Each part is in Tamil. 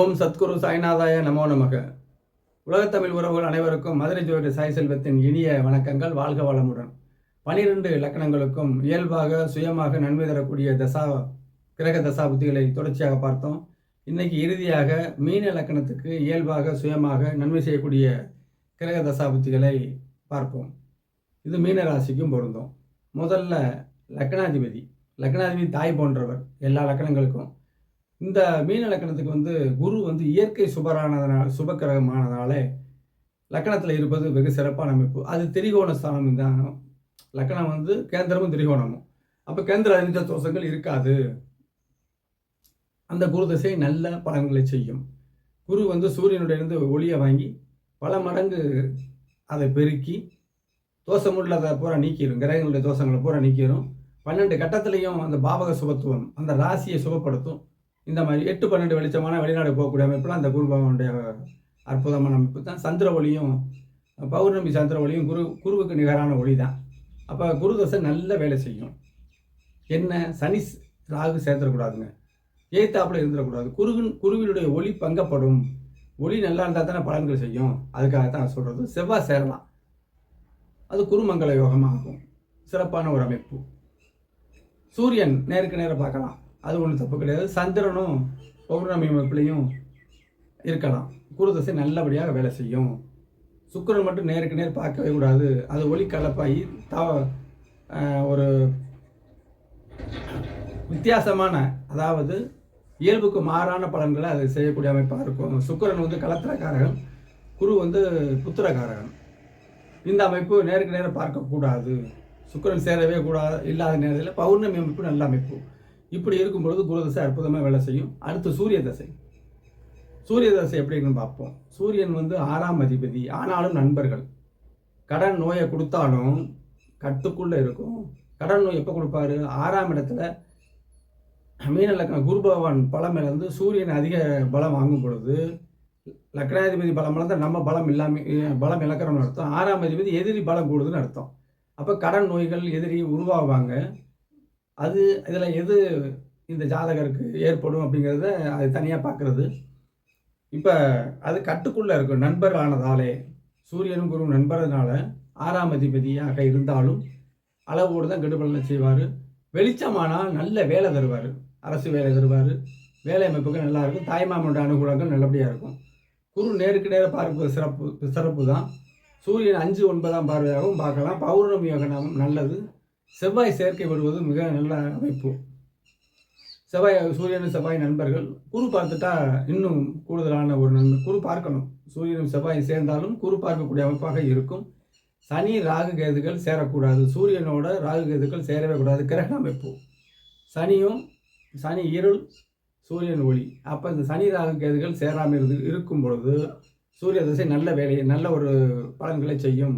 ஓம் சத்குரு சாய்நாதாய நமோ நமக. உலகத்தமிழ் உறவுகள் அனைவருக்கும் மதுரை ஜோதி சாய் செல்வத்தின் இனிய வணக்கங்கள் வாழ்க வளமுடன். பனிரெண்டு இலக்கணங்களுக்கும் இயல்பாக சுயமாக நன்மை தரக்கூடிய தசா கிரக தசா புத்திகளை தொடர்ச்சியாக பார்த்தோம். இன்னைக்கு இறுதியாக மீன இலக்கணத்துக்கு இயல்பாக சுயமாக நன்மை செய்யக்கூடிய கிரக தசா புத்திகளை பார்ப்போம். இது மீன ராசிக்கும் பொருந்தும். முதல்ல லக்னாதிபதி. லக்னாதிபதி தாய் போன்றவர். எல்லா லக்கணங்களுக்கும் இந்த மீன லக்கணத்துக்கு வந்து குரு வந்து இயற்கை சுபரானதனால் சுபக்கிரகமானதால லக்கணத்தில் இருப்பது வெகு சிறப்பான அமைப்பு. அது திரிகோண ஸ்தானம் தான். லக்கணம் வந்து கேந்திரமும் திரிகோணமும். அப்போ கேந்திர அறிந்த தோஷங்கள் இருக்காது. அந்த குரு திசை நல்ல பலன்களை செய்யும். குரு வந்து சூரியனுடைய இருந்து ஒளியை வாங்கி பல மடங்கு அதை பெருக்கி தோஷமுள்ளதை பூரா நீக்கிடும் கிரகங்களுடைய தோஷங்களை பூரா நீக்கிடும் பன்னெண்டு கட்டத்திலையும் அந்த பாவக சுபத்துவம் அந்த ராசியை சுபப்படுத்தும். இந்த மாதிரி எட்டு பன்னெண்டு வெளிச்சமான வெளிநாடு போகக்கூடிய அமைப்புலாம் அந்த குரு பகவானுடைய அற்புதமான அமைப்பு தான். சந்திர ஒளியும் பௌர்ணமி சந்திர ஒளியும் குரு குருவுக்கு நிகரான ஒளி தான் அப்போ குரு தசை நல்ல வேலை செய்யும். என்ன? சனி ராகு சேர்த்துடக்கூடாதுங்க ஏத்தாப்புல இருந்துடக்கூடாது. குருவின் குருவினுடைய ஒளி பங்கப்படும். ஒளி நல்லா இருந்தால் தானே பலன்கள் செய்யும். அதுக்காக தான் சொல்கிறது செவ்வாய் சேரலாம். அது குருமங்கல யோகமாகும். சிறப்பான ஒரு அமைப்பு. சூரியன் நேருக்கு நேரம் பார்க்கலாம். அது ஒன்றும் தப்பு கிடையாது. சந்திரனும் பௌர்ணமி அமைப்புலையும் இருக்கலாம். குரு தசை நல்லபடியாக வேலை செய்யும். சுக்கரன் மட்டும் நேருக்கு நேர் பார்க்கவே கூடாது. அது ஒளி கலப்பாகி தா ஒரு வித்தியாசமான அதாவது இயல்புக்கு மாறான பலன்களை அது செய்யக்கூடிய அமைப்பாக இருக்கும். சுக்கிரன் வந்து கலத்திரக்காரகன் குரு வந்து புத்திரக்காரகன். இந்த அமைப்பு நேருக்கு நேரம் பார்க்கக்கூடாது. சுக்கிரன் சேரவே கூடாது இல்லாத நேரத்தில் பௌர்ணமி அமைப்பு நல்ல அமைப்பு. இப்படி இருக்கும் பொழுது குரு தசை அற்புதமாக வேலை செய்யும். அடுத்து சூரிய தசை சூரிய தசை எப்படின்னு பார்ப்போம். சூரியன் வந்து ஆறாம் அதிபதி. ஆனாலும் நண்பர்கள். கடன் நோயை கொடுத்தாலும் கட்டுக்குள்ளே இருக்கும். கடன் நோய் எப்போ கொடுப்பாரு? ஆறாம் இடத்துல மீன லக்ன குரு பகவான் பலம் சூரியன் அதிக பலம் வாங்கும் பொழுது லக்னாதிபதி பலம் இழந்தால் நம்ம பலம் இல்லாமல் பலம் இழக்கிறோம்னு அர்த்தம். ஆறாம் அதிபதி எதிரி பலம் கூடுதுன்னு அர்த்தம். அப்போ கடன் நோய்கள் எதிரி உருவாகுவாங்க அது இதில் எது இந்த ஜாதகருக்கு ஏற்படும் அப்படிங்கிறத அது தனியாக பார்க்குறது இப்போ அது கட்டுக்குள்ளே இருக்கும். நண்பர் ஆனதாலே சூரியனும் குரு நண்பர்னால ஆறாம் அதிபதியாக இருந்தாலும் அளவோடு தான் கெடுபலனை செய்வார். வெளிச்சமானால் நல்ல வேலை தருவார். அரசு வேலை தருவார். வேலை அமைப்புகள் நல்லா இருக்கும். தாய்மாமனோட அனுகூலங்கள் நல்லபடியாக இருக்கும். குரு நேருக்கு நேர பார்ப்பது சிறப்பு சிறப்பு தான் சூரியன் அஞ்சு ஒன்பதாம் பார்வையாகவும் பார்க்கலாம். பௌர்ணமி யோகனம் நல்லது. செவ்வாய் சேர்க்கை வருவது மிக நல்ல அமைப்பு. செவ்வாய் சூரியனும் செவ்வாய் நண்பர்கள். குரு பார்த்துட்டா இன்னும் கூடுதலான ஒரு நன்மை குரு பார்க்கணும். சூரியனும் செவ்வாய் சேர்ந்தாலும் குரு பார்க்கக்கூடிய அமைப்பாக இருக்கும். சனி ராகு கேதுகள் சேரக்கூடாது. சூரியனோட ராகு கேதுகள் சேரவே கூடாது. கிரக அமைப்பு. சனியும் சனி இருள் சூரியன் ஒளி. அப்போ இந்த சனி ராகு கேதுகள் சேராமல் இருந்து இருக்கும் பொழுது சூரிய திசை நல்ல வேலையை நல்ல ஒரு பலன்களை செய்யும்.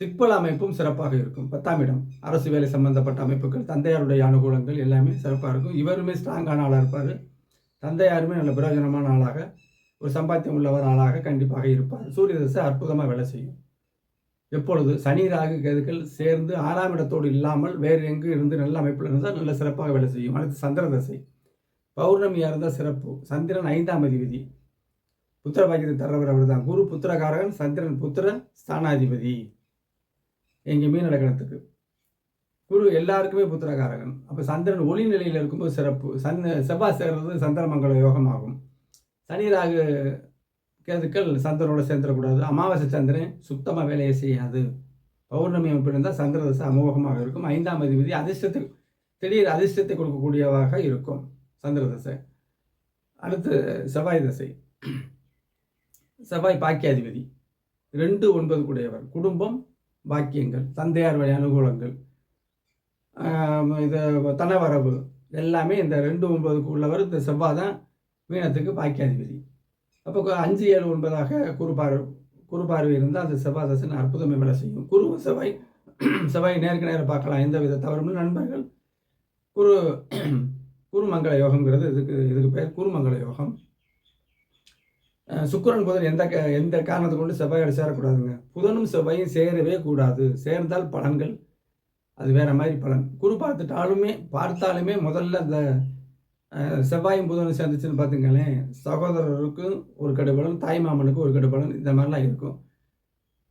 திக்பல அமைப்பும் சிறப்பாக இருக்கும். பத்தாம் இடம் அரசு வேலை சம்பந்தப்பட்ட அமைப்புகள் தந்தையாருடைய அனுகூலங்கள் எல்லாமே சிறப்பாக இருக்கும். இவருமே ஸ்ட்ராங்கான ஆளாக இருப்பார். தந்தையாருமே நல்ல பிரயோஜனமான ஆளாக ஒரு சம்பாத்தியம் உள்ளவர் ஆளாக கண்டிப்பாக இருப்பார். சூரிய தசை அற்புதமாக வேலை செய்யும். எப்பொழுது சனி ராகு கேதுக்கள் சேர்ந்து ஆறாம் இடத்தோடு இல்லாமல் வேறு எங்கு இருந்து நல்ல அமைப்பில் இருந்தால் நல்ல சிறப்பாக வேலை செய்யும். அடுத்து சந்திர தசை. பௌர்ணமியாக இருந்தால் சிறப்பு. சந்திரன் ஐந்தாம் அதிபதி. புத்திர பாக்கியத்தை தரவர் அவர் தான் குரு புத்திரகாரகன் சந்திரன் புத்திர ஸ்தானாதிபதி. எங்கள் நடக்கிறதுக்கு. குரு எல்லாருக்குமே புத்திரகாரகன். அப்போ சந்திரன் ஒளி நிலையில் இருக்கும்போது சிறப்பு. சன் செவ்வாய் சேர்றது சந்திரமங்கல யோகமாகும். சனி ராகு கேதுக்கள் சந்திரனோட சேர்ந்துடக்கூடாது. அமாவாசை சந்திரன் சுத்தமாக வேலையை செய்யாது. பௌர்ணமி அமைப்பு இருந்தால் சந்திர தசை அமோகமாக இருக்கும். ஐந்தாம் அதிபதி அதிர்ஷ்டத்தை திடீர் அதிர்ஷ்டத்தை கொடுக்கக்கூடியவாக இருக்கும் சந்திர தசை. அடுத்து செவ்வாய் தசை. செவ்வாய் பாக்கியாதிபதி. ரெண்டு ஒன்பது கூடியவர். குடும்பம் பாக்கியங்கள் தந்தையார் வழி அனுகூலங்கள் இது தனவரவு எல்லாமே இந்த ரெண்டு ஒன்பதுக்கு உள்ளவர் இந்த செவ்வாய் தான் மீனத்துக்கு பாக்கியாதிபதி. அப்போ அஞ்சு ஏழு ஒன்பதாக குறுபார் குறுபார்வை இருந்தால் அந்த செவ்வாய் தசன் அற்புதமே வேலை செய்யும். குரு செவ்வாய் செவ்வாய் நேருக்கு நேரம் பார்க்கலாம். எந்த வித தவறும் நண்பர்கள். குரு குருமங்கள யோகம்ங்கிறது இதுக்கு இதுக்கு பேர் குருமங்கள யோகம். சுக்கிரன் புதன் எந்த க- எந்த காரணத்தை கொண்டு செவ்வாயோட சேரக்கூடாதுங்க. புதனும் செவ்வாயும் சேரவே கூடாது. சேர்ந்தால் பலன்கள் அது வேற மாதிரி பலன். குரு பார்த்துட்டாலுமே பார்த்தாலுமே முதல்ல அந்த செவ்வாயும் புதனும் சேர்ந்துச்சுன்னு பார்த்துங்களேன். சகோதரருக்கும் ஒரு கடுபலன் தாய் மாமனுக்கும் ஒரு கடுபலன் இந்த மாதிரிலாம் இருக்கும்.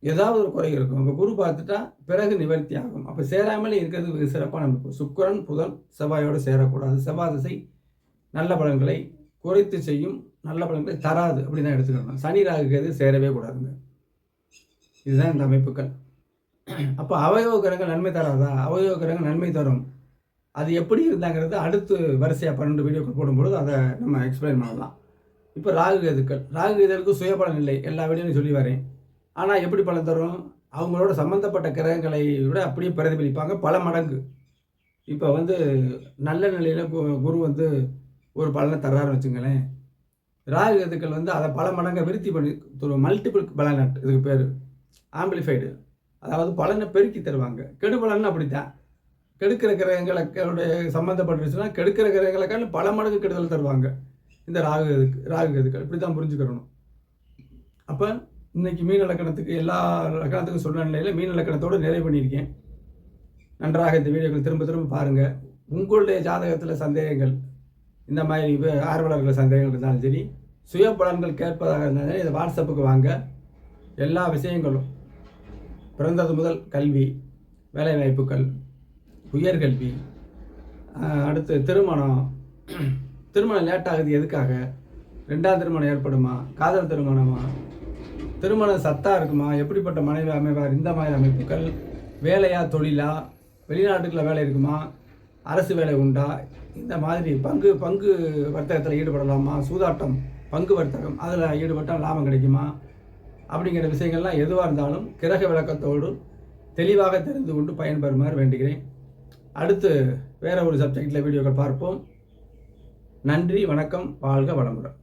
ஏதாவது ஒரு குறை இருக்கும். இப்போ குரு பார்த்துட்டா பிறகு நிவர்த்தி ஆகும். அப்போ சேராமலே இருக்கிறது மிக சிறப்பாக அமைப்பு. சுக்கிரன் புதன் செவ்வாயோடு சேரக்கூடாது. செவ்வாய் திசை நல்ல பலன்களை குறைத்து செய்யும். நல்ல பலன்களை தராது அப்படின்னு தான் எடுத்துக்கணும். சனி ராகுக்கு சேரவே கூடாதுங்க. இதுதான் இந்த அமைப்புகள். அப்போ அவயவ கிரகங்கள் நன்மை தராதா? அவயவ கிரகங்கள் நன்மை தரும். அது எப்படி இருந்தாங்கிறது அடுத்து வரிசையாக பன்னெண்டு வீடியோக்கள் போடும்பொழுது அதை நம்ம எக்ஸ்பிளைன் பண்ணலாம். இப்போ ராகு கேதுக்கள் ராகு கேதுகளுக்கு சுயபலன் இல்லை. எல்லா வீடியோலையும் சொல்லி வரேன். ஆனால் எப்படி பலன் தரும்? அவங்களோட சம்மந்தப்பட்ட கிரகங்களை விட அப்படியே பிரதிபலிப்பாங்க. பல மடங்கு. இப்போ வந்து நல்ல நிலையில் குரு வந்து ஒரு பலனை தர்றாருன்னு வச்சுங்களேன். ராகு கதுக்கள் வந்து அதை பல மடங்கை விருத்தி பண்ணி ஒரு மல்டிபிள் பலனட் இதுக்கு பேர் ஆம்பிளிஃபைடு அதாவது பலனை பெருக்கி தருவாங்க. கெடு பலன் அப்படித்தான். கெடுக்கிற கிரகங்களுடைய சம்மந்தப்பட்டுருச்சுன்னா கெடுக்கிற கிரகங்களுக்கான பல மடங்கு கெடுதல் தருவாங்க. இந்த ராகு இதுக்கு ராகு கேதுக்கள் இப்படி தான் புரிஞ்சுக்கிறணும் அப்போ இன்னைக்கு மீன் இலக்கணத்துக்கு எல்லா இலக்கணத்துக்கும் சொன்ன நிலையில் மீன் இலக்கணத்தோடு நிறைவு பண்ணியிருக்கேன். நன்றாக இந்த வீடியோக்கள் திரும்ப திரும்ப பாருங்கள் உங்களுடைய ஜாதகத்தில் சந்தேகங்கள் இந்த மாதிரி ஆர்வலர்கள் சந்தேகங்கள் இருந்தாலும் சரி சுய பலன்கள் கேட்பதாக இருந்தாலும் சரி, இதை வாட்ஸ்அப்புக்கு வாங்க. எல்லா விஷயங்களும். பிறந்தது முதல் கல்வி வேலைவாய்ப்புகள் உயர்கல்வி அடுத்து திருமணம். திருமணம் லேட் ஆகுது எதுக்காக? ரெண்டாவது திருமணம் ஏற்படுமா? காதல் திருமணமா? திருமணம் சத்தா இருக்குமா? எப்படிப்பட்ட மனைவி அமைவார்? இந்த மாதிரி அமைப்புகள். வேலையா தொழிலா? வெளிநாட்டுக்குள்ள வேலை இருக்குமா? அரசு வேலை உண்டா? இந்த மாதிரி பங்கு பங்கு வர்த்தகத்தில் ஈடுபடலாமா? சூதாட்டம் பங்கு வர்த்தகம் அதில் ஈடுபட்டால் லாபம் கிடைக்குமா? அப்படிங்கிற விஷயங்கள்லாம் எதுவாக இருந்தாலும் கிரக விளக்கத்தோடு தெளிவாக தெரிந்து கொண்டு பயன்பெறுமாறு வேண்டுகிறேன். அடுத்து வேற ஒரு சப்ஜெக்டில் வீடியோக்கள் பார்ப்போம். நன்றி வணக்கம் வாழ்க வளமுடன்.